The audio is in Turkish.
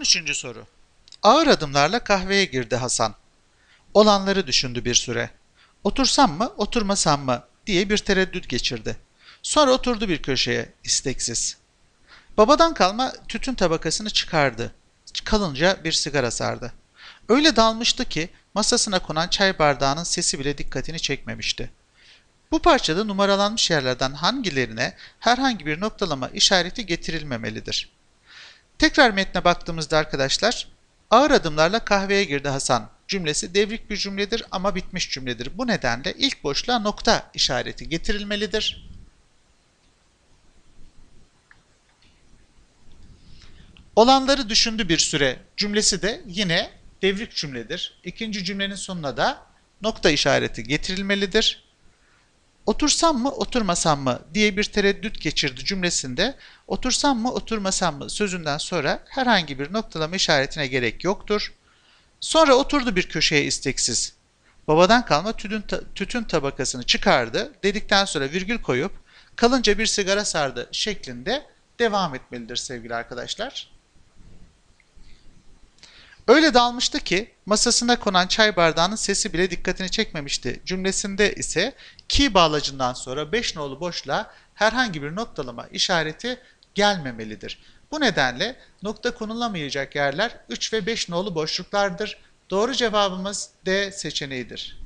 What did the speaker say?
Üçüncü soru. Ağır adımlarla kahveye girdi Hasan. Olanları düşündü bir süre. Otursam mı, oturmasam mı diye bir tereddüt geçirdi. Sonra oturdu bir köşeye, isteksiz. Babadan kalma tütün tabakasını çıkardı. Kalınca bir sigara sardı. Öyle dalmıştı ki masasına konan çay bardağının sesi bile dikkatini çekmemişti. Bu parçada numaralanmış yerlerden hangilerine herhangi bir noktalama işareti getirilmemelidir? Tekrar metne baktığımızda arkadaşlar ağır adımlarla kahveye girdi Hasan cümlesi devrik bir cümledir ama bitmiş cümledir. Bu nedenle ilk boşluğa nokta işareti getirilmelidir. Olanları düşündü bir süre cümlesi de yine devrik cümledir. İkinci cümlenin sonuna da nokta işareti getirilmelidir. Otursam mı oturmasam mı diye bir tereddüt geçirdi cümlesinde otursam mı oturmasam mı sözünden sonra herhangi bir noktalama işaretine gerek yoktur. Sonra oturdu bir köşeye isteksiz. Babadan kalma tütün, tütün tabakasını çıkardı dedikten sonra virgül koyup kalınca bir sigara sardı şeklinde devam etmelidir sevgili arkadaşlar. Öyle dalmıştı ki masasına konan çay bardağının sesi bile dikkatini çekmemişti. Cümlesinde ise ki bağlacından sonra 5 nolu boşluğa herhangi bir noktalama işareti gelmemelidir. Bu nedenle nokta konulamayacak yerler 3 ve 5 nolu boşluklardır. Doğru cevabımız D seçeneğidir.